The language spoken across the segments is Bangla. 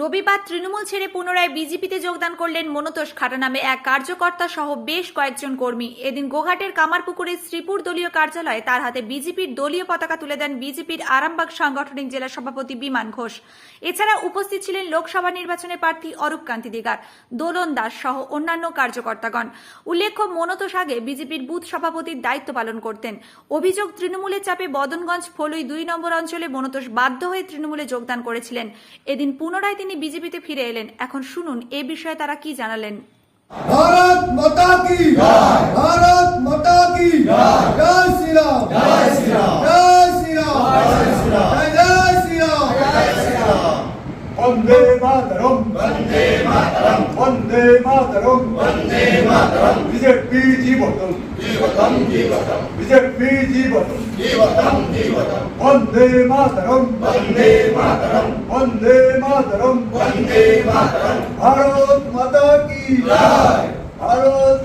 রবিবার তৃণমূল ছেড়ে পুনরায় বিজেপিতে যোগদান করলেন মনতোষ খাটা নামে এক কার্যকর্তা সহ বেশ কয়েকজন কর্মী। এদিন গোঘাটের কামারপুকুরের শ্রীপুর দলীয় কার্যালয়ে তার হাতে বিজেপির দলীয় পতাকা তুলে দেন বিজেপির আরামবাগ সাংগঠনিক জেলা সভাপতি বিমান ঘোষ। এছাড়া উপস্থিত ছিলেন লোকসভা নির্বাচনে প্রার্থী অরূপ কান্তি দিগার, দোলন দাস সহ অন্যান্য কার্যকর্তাগণ। উল্লেখ্য, মনতোষ আগে বিজেপির বুথ সভাপতির দায়িত্ব পালন করতেন। অভিযোগ, তৃণমূলের চাপে বদনগঞ্জ ফলুই দুই নম্বর অঞ্চলে মনতোষ বাধ্য হয়ে তৃণমূলে যোগদান করেছিলেন। এদিন পুনরায় তিনি তিনি বিজেপিতে ফিরে এলেন। এখন শুনুন এ বিষয়ে তারা কি জানালেন। ভারত মাতা কি? ভারত মাতা কি? জয়। শ্রী রাম জয় শ্রী রাম জয় শ্রী রাম জয় শ্রী রাম জয় শ্রী রাম বন্দে মাতরম। বন্দে মাতরম। वन्दे मातरम् वन्दे मातरम् वन्दे मातरम् বিজেপি জীবতম জীবতম জীবতম বিজেপি জীবতম জীবতম জীবতম वन्दे मातरम् वन्दे मातरम् वन्दे मातरम् वन्दे मातरम् भारत माता की जय भारत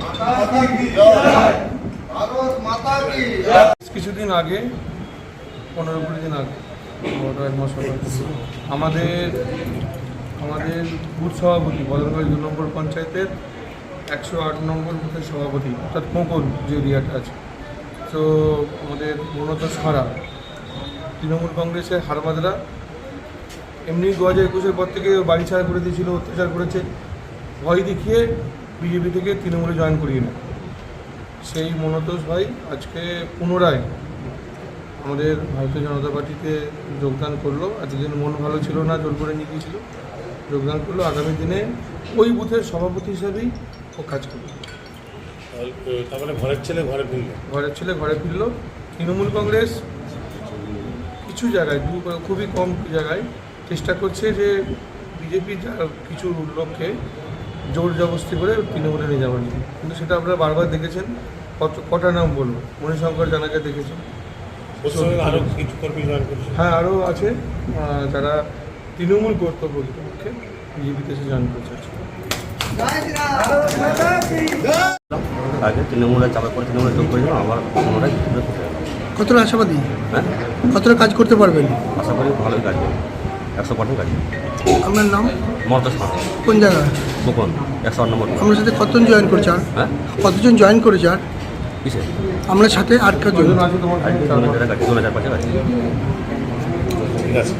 माता की जय भारत माता की जय কিছুদিন আগে পনেরো কুড়ি দিন আগে ওটা এক মাস হলো। আমাদের আমাদের বুথ সভাপতি বদলগঞ্জ দু নম্বর পঞ্চায়েতের একশো আট নম্বর বুথের সভাপতি, অর্থাৎ কোঁকল যে এরিয়াটা আছে। তো আমাদের মূলত সারা, তৃণমূল কংগ্রেসের হারবাদরা, এমনি দু হাজার একুশের পর থেকে বাড়ি ছাড়া করে দিয়েছিল, অত্যাচার করেছে, ভয় দেখিয়ে বিজেপি থেকে তৃণমূলে জয়েন করিয়ে নেয়। সেই মনতোষ ভাই আজকে পুনরায় আমাদের ভারতীয় জনতা পার্টিতে যোগদান করল। আজকের মন ভালো ছিল না, জোর করে নিয়ে গিয়েছিল। যোগদান করল আগামী দিনে ওই বুথের সভাপতি হিসাবেই ও কাজ করবে। তারপরে ঘরের ছেলে ঘরে ফিরলো? ঘরের ছেলে ঘরে ফিরল। তৃণমূল কংগ্রেস কিছু জায়গায় খুবই কম জায়গায় চেষ্টা করছে যে বিজেপির কিছু লোককে জোর জবস্তি করে তৃণমূলে নিয়ে যাওয়ার জন্য। কিন্তু সেটা আপনারা বারবার দেখেছেন কত কটা নাম বলব মণিশঙ্কর জানাকে দেখেছেন। হ্যাঁ আরও আছে যারা তৃণমূল করত প্রকৃতপক্ষে বিজেপিতে এসে জয়েন করছে। আগে তৃণমূলের চাপে পরে তৃণমূলে যোগ করেছিলাম আবার পুনরায় কতটা আশাবাদী? হ্যাঁ? কতটা কাজ করতে পারবেন? আশা করি ভালোই কাজ করবে একশো পার্সেন্ট কাজ আপনার নাম? মমতা সাথে কোন জায়গা? কোকন একশো আট নম্বর আপনার সাথে কতজন জয়েন করেছে আর? হ্যাঁ? কতজন জয়েন করেছে আর? কিসে? আপনার সাথে আট কজন কজন আছে তোমার দু হাজার কাছে দু পাঁচে কাছে ঠিক আছে।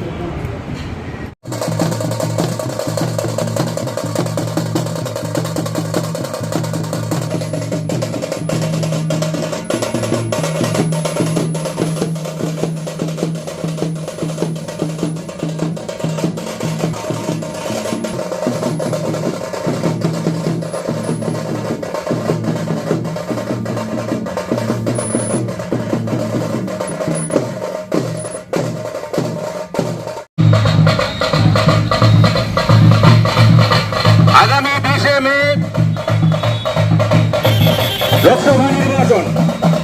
লোকসভা নির্বাচন।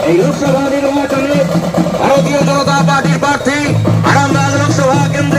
এই লোকসভা নির্বাচনে ভারতীয় জনতা পার্টির প্রার্থী আরামবাগ লোকসভা কেন্দ্রের